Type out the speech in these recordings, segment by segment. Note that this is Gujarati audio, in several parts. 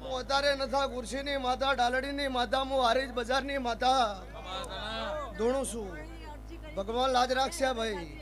હું અત્યારે નથા ગુરશીની માતા, ડાલડીની માતા, હું હારીજ બજારની માતા. ધૂણું છું. ભગવાન લાજ રાખશે ભાઈ.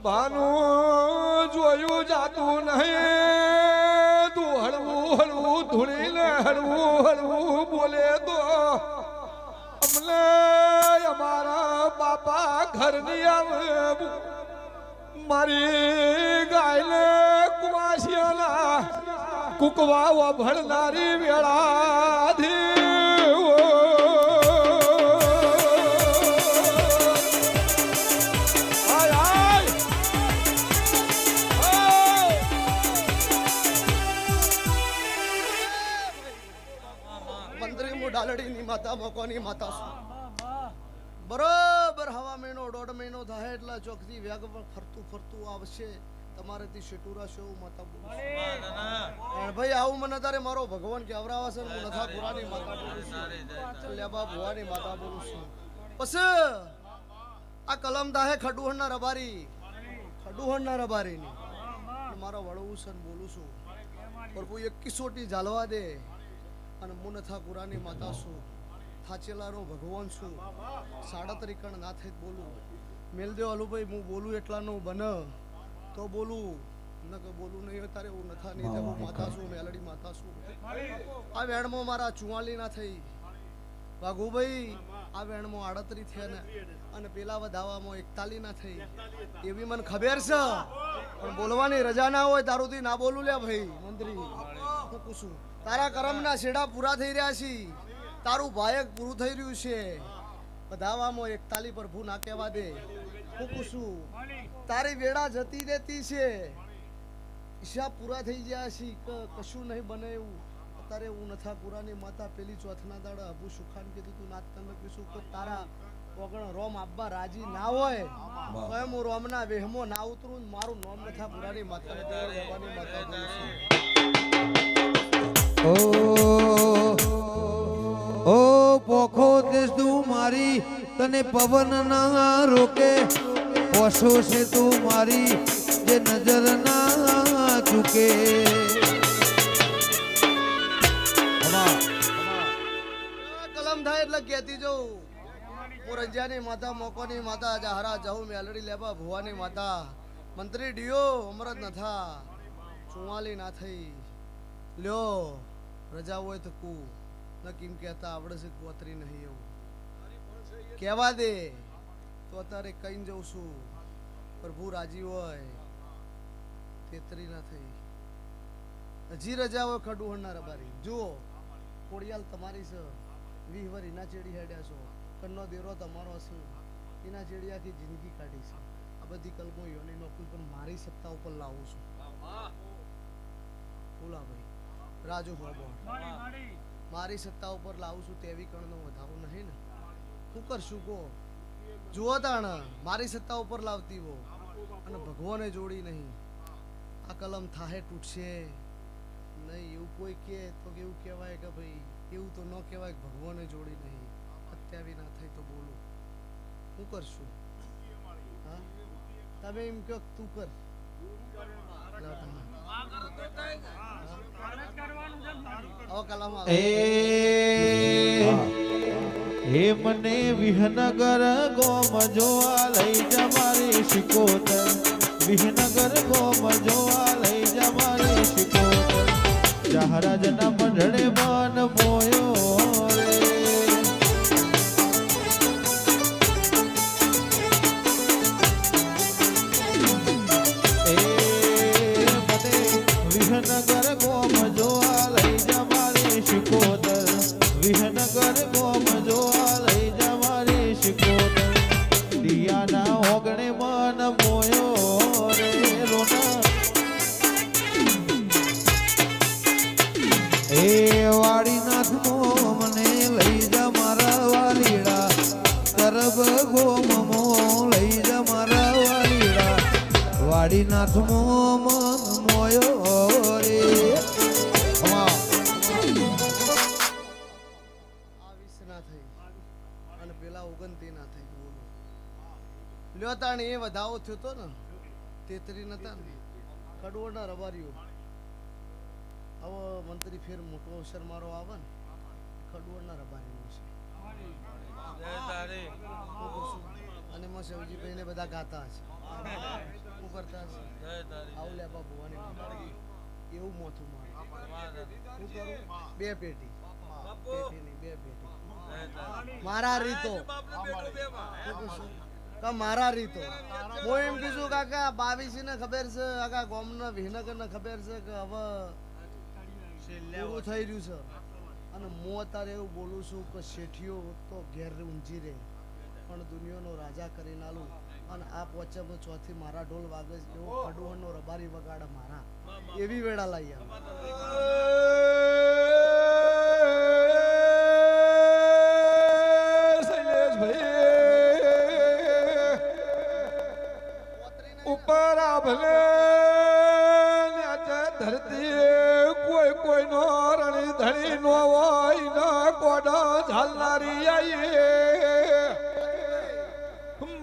સભાનું જોયું જાતું નહીં. તું હળવું હળવું, ધૂળીને હળવું હળવું બોલે તો. અમને અમારા બાપા ઘરની આવે. મારી ગાયને કુવાસિયાના કુકવા ભણનારી વેળાધી માતા મોકોની માતા છું. બરોબર હવા મહિનો દોઢ મહિનો થાય એટલે ચોકથી વ્યાગ પણ ફરતું ફરતું આવશે. તમારેથી શેટુરા છે એવું માતા બોલું. ભાઈ આવું મને તારે મારો ભગવાન કે છે હું નથા પુરાની માતા બોલું છું. લેબા ભુવાની માતા બોલું છું. બસ આ કલમ દાહે ખડુહણના રબારી. ખડુહણના રબારીની. મારો વળવું છે ને બોલું છું. પ્રભુ એક કિસોટી ઝાલવા દે અને હું નથા પુરાની માતા છું. થાચેલાનો ભગવાન છું. સાડત્રી કણ ના થઈ બોલું. મેલદેવ અલુભાઈ હું બોલું એટલાનું બન. તો બોલું. ન કે બોલું નહીં તારે એવું નથા નહીં હું માતા છું મેલડી માતા છું આ વેણમાં મારા ચુવાલી ના થઈ. વાઘુભાઈ આ વેણમાં આડત્રી થયા ને. અને પેલા વધાવામાં એકતાલી ના થઈ. એવી મને ખબર છે. પણ બોલવાની રજા ના હોય તારુંથી ના બોલું લે ભાઈ. મંત્રી. હું પૂછું. તારા કરમના છેડા પૂરા થઈ રહ્યા છે. તારું ભાયક પૂરું થઈ રહ્યું છે. વધાવામાં એકતાલી પર ભૂ ના કહેવા દે. હું પૂછું, તારી વેળા જતી રહેતી છે. ઈશા પૂરા થઈ ગયા છે કશું નહીં બને એવું. અત્યારે હું નથા પુરાની માતા પેલી ચોથના દાડા અબુ સુખાન કીધું તું. નાત તમે કીધું કે તારા ઓગણ રોમ આપવા રાજી ના હોય, તો એમ હું રોમના વેહમો ના ઉતરું મારું નોમ નથા પુરાની માતા ને દેવળ બાબાની માતા. ઓ ઓ પોખો દેશ તું મારી તને પવન ના રોકે. પોસો છે તું મારી જે નજર ના ચૂકે. કલમ થાય એટલે કહેતી જઉં. હું માતા મોકોની માતા હરા જહુ મેલડી લેવા ભુવાની માતા. મંત્રી ડિયો અમરત નથા ચુવાલી ના થઈ. લ્યો રજા હોય તો કુ. ન કેમ કહેતા આવડે છે કોતરી નહીં એવું. કહેવા દે, તો અત્યારે કઈ જઉં છું. પ્રભુ રાજી હોય, તેતરી ના થઈ. હજી રજા હોય ખડું હણનાર રબારી જુઓ કોડિયાલ તમારી છે. વીહ વર એના ચેડી હેડ્યા છો. કન્નો દેરો તમારો છે એના ચેડી આખી જિંદગી કાઢી છે. આ બધી કલમો યોની નોકરી પણ મારી સત્તા ઉપર લાવું છું. બોલા ભાઈ. રાજુ બાબો મારી સત્તા ઉપર લાવું છું તેવી કણનો વધારો નહીં ને. શું કરશું કો જુઓ તાણા મારી સત્તા ઉપર લાવતી હો અને ભગવાને જોડી નહીં. આ કલમ થાહે તૂટશે નહીં. એવું કોઈ કહે તો એવું કહેવાય કે ભાઈ એવું તો ન કહેવાય કે ભગવાને જોડી નહીં. અત્યાવી ના થઈ તો બોલું. શું કરશું? હા? તમે એમ કહો તું કર. લા તમે. હવે કલમ આવે. એ મને વિહનગર ગોમ જોવા લઈ જા મારી શિકોતર. વિહનગર ગોમ જોવા લઈ જા મારી શિકોતર. જહરાજના મંડળે મન મોયો. ઓગણતી ના થઈ બોલો. લ્યો તાણ એ વધાવો થયો તો ને તેતરી નતા ને કડવડના રબારીઓ. હવે મંત્રી ફેર મોટો અવસર મારો આવે ને કડવડના રબારીઓ છે. અને એમાં શિવજીભાઈ ને બધા ગાતા હશે. શું કરતા હશે? આવું લે બા એવું મોથું મારું. શું કરું? બે પેટી. પેટી નહીં બે પેટી. મારા રીતો. મારા રીતો? હું એમ કીધું કાકા બાવીસી ને ખબર છે કાકા ગોમના વિહનગર ને ખબર છે કે હવે એવું થઈ રહ્યું છે. અને હું અત્યારે એવું બોલું છું કે શેઠીઓ તો ઘેર ઊંઝી રહે પણ દુનિયાનો રાજા કરીને નાલું અને આ પોચે ચોથી મારા ઢોલ વાગે એવો ખડુવણનો રબારી વગાડે મારા. એવી વેળા લઈ આવે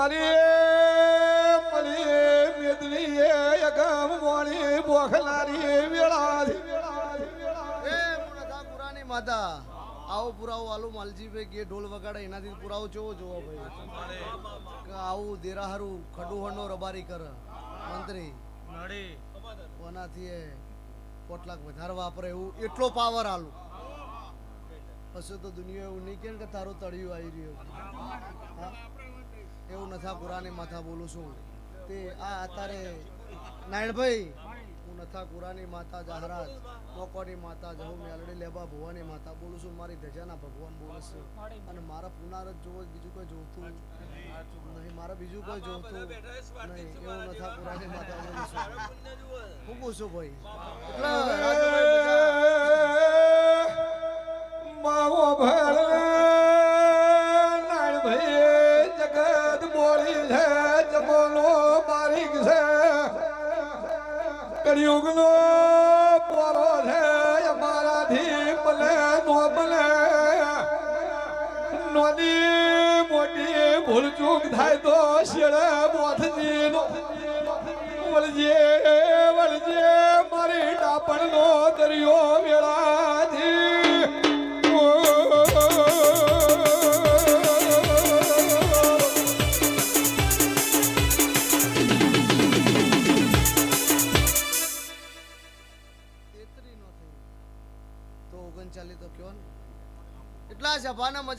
મારી મળી મેદની અગમ મોણી બોખલારી વેળાથી એ મુનથા પુરાની માતા, આવો પુરાવો, આલુ માલજીભાઈ કે ઢોલ વગાડે, એનાથી પુરાવો જોવો જોવો ભાઈ? આવું દેરાહારું ખડુહણનો રબારી કર, મંત્રી. કોનાથી એ પોટલાક વધારે વાપરે એવું, એટલો પાવર આલું. પછી તો દુનિયા એવું નહીં કે તારું તળિયું આવી રહ્યું? એવું નથા કુરાની માથા બોલું છું. તે આ અત્યારે નાયણભાઈ હું નથા કુરાની માતા જહરાત મોકોની માતા જહુ મેલડી લેબા ભુવાની માતા બોલું છું મારી ધજાના ભગવાન બોલું છે. અને મારા પુનાર જ જોવો બીજું કોઈ જોતું નહીં. મારે બીજું કોઈ જોતું નહીં. એવું નથા પુરાની માતા બોલું છું. હું કહું છું ભાઈ. એટલે માવો ભર કળિયુગનો પોરો છે અમારાથી ભલે નો ભલે નોની મોટી ભૂલ ચૂક થાય તો શેડે મોથજી નો? વળજે વળજે, મારી ડાપણનો દરિયો વેળાથી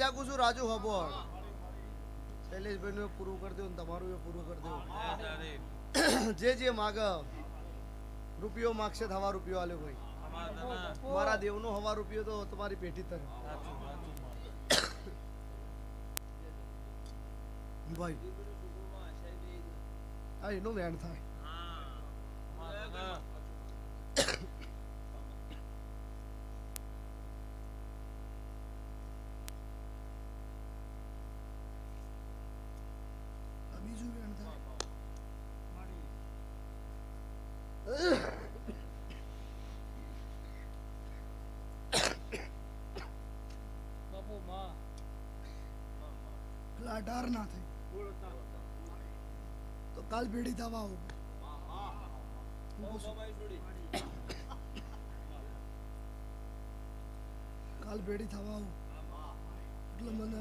મજાકું છું, રાજુ હબોળ શૈલેષભાઈ નું પૂરું કરી દઉં તમારું એ પૂરું કરી દઉં જે જે માગ, રૂપિયો માગશે હવા રૂપિયો આલ્યો ભાઈ. મારા દેવનો હવા રૂપિયો તો તમારી પેટી તર. ભાઈ, આ એનું વેણ થાય. અઢાર ના થઈ. તો કાલ ભેડી થવા કાલ થવા એટલે મને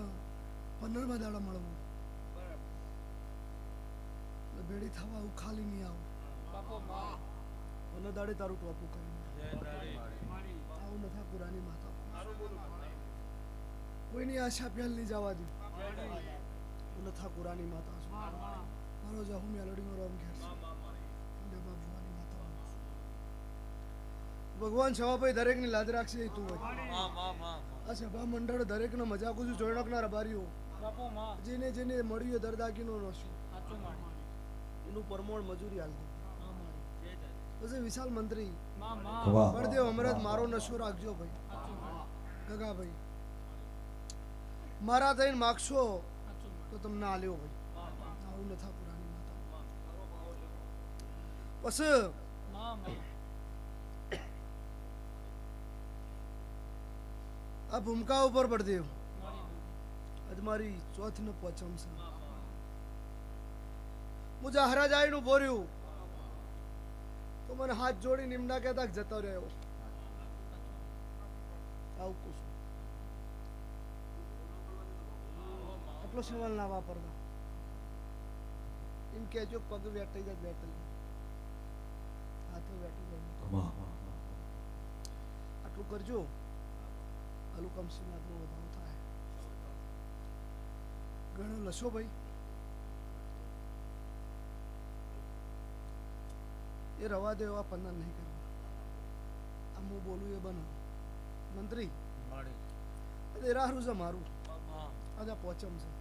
પંદરમાં દાડા મળવું. એટલે ભેડી થવા આવું ખાલી નહીં આવું. મને દાડે તારું ટોપું કરી આવું નથા પુરાની માતા. કોઈની આશા પહેલ નહીં જવા દે. હું નથા પુરાની માતા છું. મારો જહુ મેલોડીનો રોમ ઘેર. ભગવાન સભાભાઈ દરેકની લાજ રાખશે તું હોય. આ સભા મંડળ દરેકને મજાક છું જોડકના રબારીઓ. જેને જેને મળ્યું દરદાગીનો નશું. એનું પરમોણ મજૂરી હાલતી પછી વિશાલ મંત્રી. બળદેવ અમરત મારો નશો રાખજો ભાઈ. ગગા ભાઈ. મારા થઈને માગશો તો તમને આલ્યો ભાઈ. આવું નથા પુરાણી માતા બસ આ ભૂમકા ઉપર પડદેવ આજ મારી ચોથ ને પોચમ છે. હું જાહરા નું બોર્યું તો મને હાથ જોડી નિમના કહેતા જતો રહ્યો. આવું કહું છું. આટલો સવાલ ના વાપરતા. એમ કહેજો પગ વેટાઈ જાય વેટાઈ જાય હાથે વેટાઈ જાય. આટલું કરજો. આલુ કમસીમાં આટલું વધારો થાય. ઘણો લશો ભાઈ. એ રવા દે એવા પન્ના નહીં કરવા આ હું બોલું એ બનો. મંત્રી એ રાહરું છે મારું. આજે પહોંચમ છે.